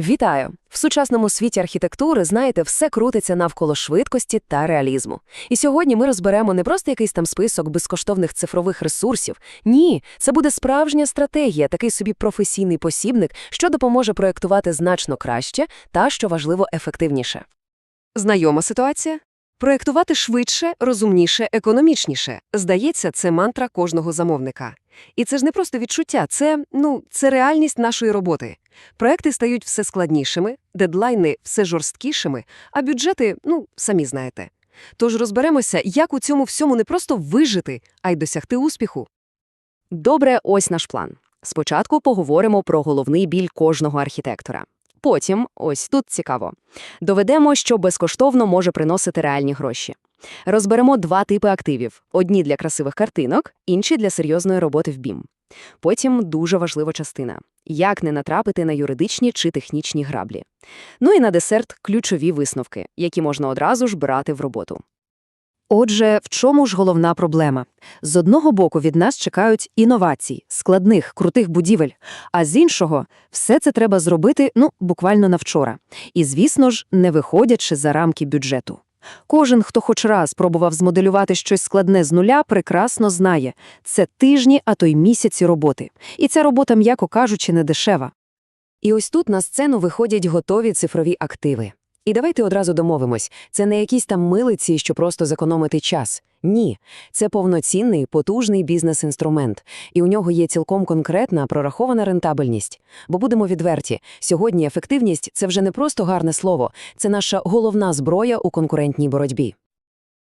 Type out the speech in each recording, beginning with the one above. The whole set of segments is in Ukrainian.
Вітаю! В сучасному світі архітектури, знаєте, все крутиться навколо швидкості та реалізму. І сьогодні ми розберемо не просто якийсь там список безкоштовних цифрових ресурсів. Ні, це буде справжня стратегія, такий собі професійний посібник, що допоможе проєктувати значно краще та, що важливо, ефективніше. Знайома ситуація? Проєктувати швидше, розумніше, економічніше. Здається, це мантра кожного замовника. І це ж не просто відчуття, це, ну, це реальність нашої роботи. Проекти стають все складнішими, дедлайни все жорсткішими, а бюджети, ну, самі знаєте. Тож розберемося, як у цьому всьому не просто вижити, а й досягти успіху. Добре, ось наш план. Спочатку поговоримо про головний біль кожного архітектора. Потім, ось тут цікаво, доведемо, що безкоштовно може приносити реальні гроші. Розберемо два типи активів: одні для красивих картинок, інші для серйозної роботи в BIM. Потім дуже важлива частина як не натрапити на юридичні чи технічні граблі. Ну і на десерт ключові висновки, які можна одразу ж брати в роботу. Отже, в чому ж головна проблема? З одного боку від нас чекають інновацій, складних, крутих будівель, а з іншого все це треба зробити, ну, буквально на вчора. І, звісно ж, не виходячи за рамки бюджету. Кожен, хто хоч раз пробував змоделювати щось складне з нуля, прекрасно знає – це тижні, а то й місяці роботи. І ця робота, м'яко кажучи, не дешева. І ось тут на сцену виходять готові цифрові активи. І давайте одразу домовимось, це не якісь там милиці, що просто зекономити час. Ні, це повноцінний, потужний бізнес-інструмент, і у нього є цілком конкретна прорахована рентабельність. Бо будемо відверті, сьогодні ефективність це вже не просто гарне слово, це наша головна зброя у конкурентній боротьбі.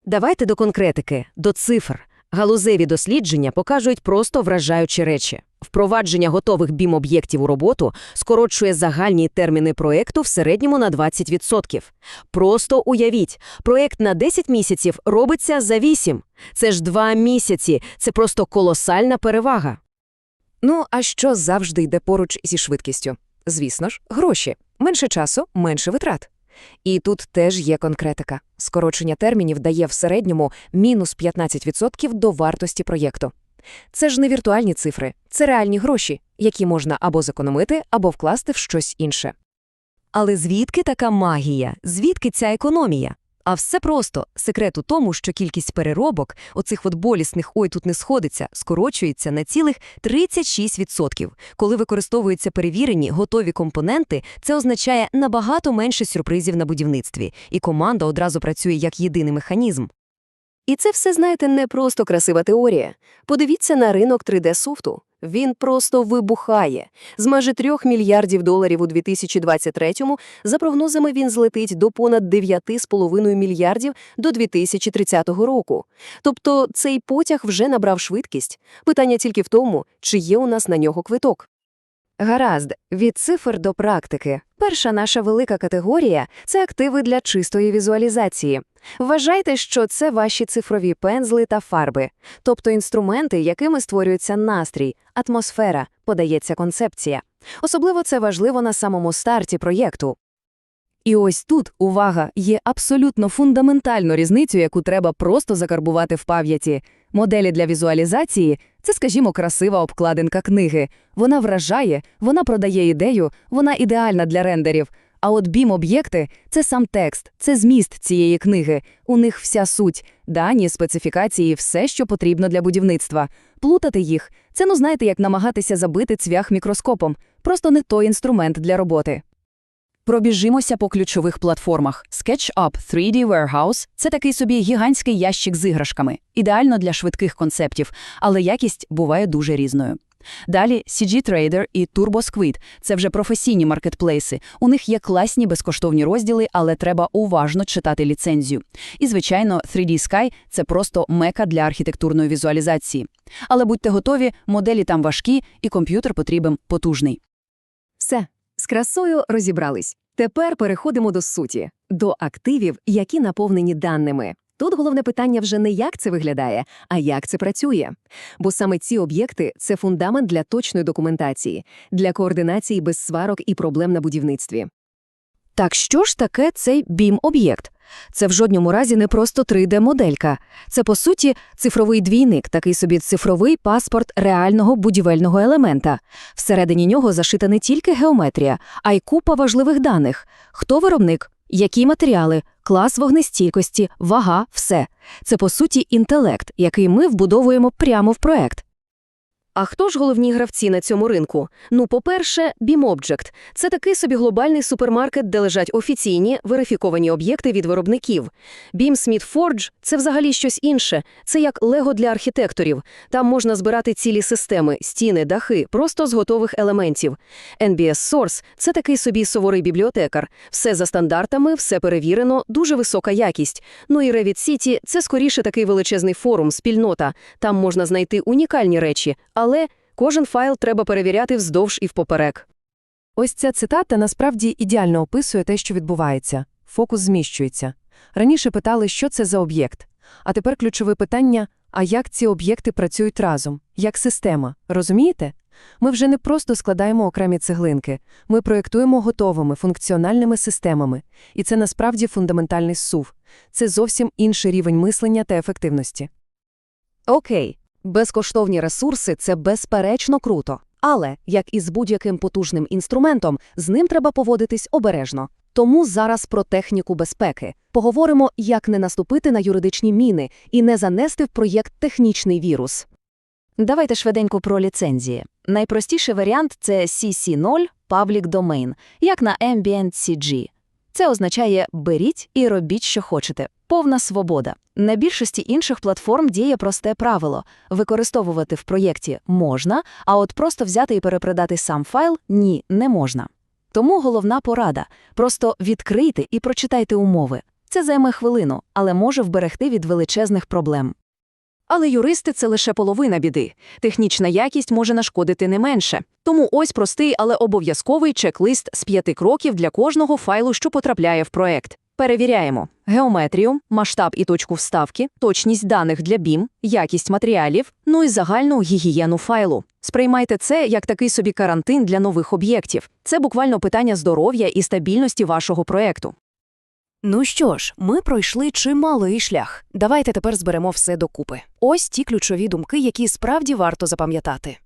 Давайте до конкретики, до цифр. Галузеві дослідження покажуть просто вражаючі речі. Впровадження готових BIM-об'єктів у роботу скорочує загальні терміни проєкту в середньому на 20%. Просто уявіть, проєкт на 10 місяців робиться за 8. Це ж 2 місяці, це просто колосальна перевага. Ну, а що завжди йде поруч зі швидкістю? Звісно ж, гроші. Менше часу, менше витрат. І тут теж є конкретика. Скорочення термінів дає в середньому мінус 15% до вартості проєкту. Це ж не віртуальні цифри, це реальні гроші, які можна або зекономити, або вкласти в щось інше. Але звідки така магія? Звідки ця економія? А все просто. Секрет у тому, що кількість переробок, оцих от болісних «ой, тут не сходиться», скорочується на цілих 36%. Коли використовуються перевірені, готові компоненти, це означає набагато менше сюрпризів на будівництві, і команда одразу працює як єдиний механізм. І це все, знаєте, не просто красива теорія. Подивіться на ринок 3D-софту. Він просто вибухає. З майже 3 мільярдів доларів у 2023-му, за прогнозами, він злетить до понад 9,5 мільярдів до 2030 року. Тобто цей потяг вже набрав швидкість. Питання тільки в тому, чи є у нас на нього квиток. Гаразд, від цифр до практики. Перша наша велика категорія – це активи для чистої візуалізації. Вважайте, що це ваші цифрові пензли та фарби, тобто інструменти, якими створюється настрій, атмосфера, подається концепція. Особливо це важливо на самому старті проєкту. І ось тут, увага, є абсолютно фундаментальну різницю, яку треба просто закарбувати в пам'яті. Моделі для візуалізації це, скажімо, красива обкладинка книги. Вона вражає, вона продає ідею, вона ідеальна для рендерів. А от BIM-об'єкти – це сам текст, це зміст цієї книги. У них вся суть, дані, специфікації, все, що потрібно для будівництва. Плутати їх – це, ну знаєте, як намагатися забити цвях мікроскопом. Просто не той інструмент для роботи. Пробіжимося по ключових платформах. SketchUp 3D Warehouse – це такий собі гігантський ящик з іграшками, ідеально для швидких концептів, але якість буває дуже різною. Далі CG Trader і TurboSquid – це вже професійні маркетплейси. У них є класні безкоштовні розділи, але треба уважно читати ліцензію. І, звичайно, 3D Sky – це просто мека для архітектурної візуалізації. Але будьте готові, моделі там важкі, і комп'ютер потрібен потужний. Все, красою розібрались. Тепер переходимо до суті, до активів, які наповнені даними. Тут головне питання вже не як це виглядає, а як це працює. Бо саме ці об'єкти це фундамент для точної документації, для координації без сварок і проблем на будівництві. Так що ж таке цей BIM-об'єкт? Це в жодному разі не просто 3D-моделька. Це, по суті, цифровий двійник, такий собі цифровий паспорт реального будівельного елемента. Всередині нього зашита не тільки геометрія, а й купа важливих даних. Хто виробник, які матеріали, клас вогнестійкості, вага – все. Це, по суті, інтелект, який ми вбудовуємо прямо в проект. А хто ж головні гравці на цьому ринку? Ну, по-перше, BeamObject – це такий собі глобальний супермаркет, де лежать офіційні, верифіковані об'єкти від виробників. Beam Smith Forge – це взагалі щось інше. Це як лего для архітекторів. Там можна збирати цілі системи, стіни, дахи, просто з готових елементів. NBS Source – це такий собі суворий бібліотекар. Все за стандартами, все перевірено, дуже висока якість. Ну і Revit City – це скоріше такий величезний форум, спільнота. Там можна знайти унікальні речі, але кожен файл треба перевіряти вздовж і впоперек. Ось ця цитата насправді ідеально описує те, що відбувається. Фокус зміщується. Раніше питали, що це за об'єкт. А тепер ключове питання – а як ці об'єкти працюють разом? Як система? Розумієте? Ми вже не просто складаємо окремі цеглинки. Ми проєктуємо готовими, функціональними системами. І це насправді фундаментальний сув. Це зовсім інший рівень мислення та ефективності. Окей, безкоштовні ресурси – це безперечно круто. Але, як і з будь-яким потужним інструментом, з ним треба поводитись обережно. Тому зараз про техніку безпеки. Поговоримо, як не наступити на юридичні міни і не занести в проєкт технічний вірус. Давайте швиденько про ліцензії. Найпростіший варіант – це CC0 Public Domain, як на Ambient CG. Це означає «беріть і робіть, що хочете». Повна свобода. На більшості інших платформ діє просте правило – використовувати в проєкті можна, а от просто взяти і перепродати сам файл – ні, не можна. Тому головна порада – просто відкрийте і прочитайте умови. Це займе хвилину, але може вберегти від величезних проблем. Але юристи – це лише половина біди. Технічна якість може нашкодити не менше. Тому ось простий, але обов'язковий чек-лист з п'яти кроків для кожного файлу, що потрапляє в проект. Перевіряємо геометрію, масштаб і точку вставки, точність даних для BIM, якість матеріалів, ну і загальну гігієну файлу. Сприймайте це як такий собі карантин для нових об'єктів. Це буквально питання здоров'я і стабільності вашого проекту. Ну що ж, ми пройшли чималий шлях. Давайте тепер зберемо все докупи. Ось ті ключові думки, які справді варто запам'ятати.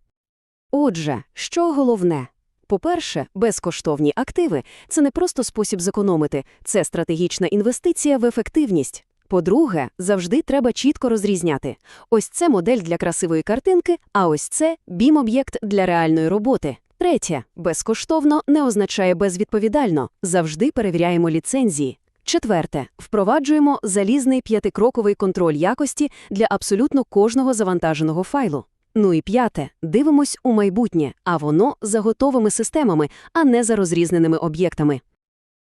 Отже, що головне? По-перше, безкоштовні активи – це не просто спосіб зекономити, це стратегічна інвестиція в ефективність. По-друге, завжди треба чітко розрізняти. Ось це модель для красивої картинки, а ось це бім-об'єкт для реальної роботи. Третє, безкоштовно не означає безвідповідально. Завжди перевіряємо ліцензії. Четверте, впроваджуємо залізний п'ятикроковий контроль якості для абсолютно кожного завантаженого файлу. Ну і п'яте, дивимось у майбутнє, а воно за готовими системами, а не за розрізненими об'єктами.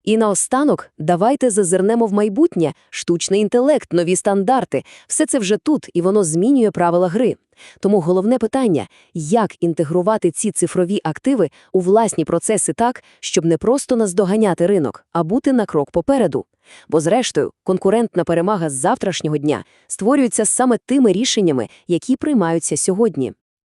І наостанок, давайте зазирнемо в майбутнє, штучний інтелект, нові стандарти. Все це вже тут, і воно змінює правила гри. Тому головне питання – як інтегрувати ці цифрові активи у власні процеси так, щоб не просто наздоганяти ринок, а бути на крок попереду. Бо зрештою, конкурентна перемага з завтрашнього дня створюється саме тими рішеннями, які приймаються сьогодні.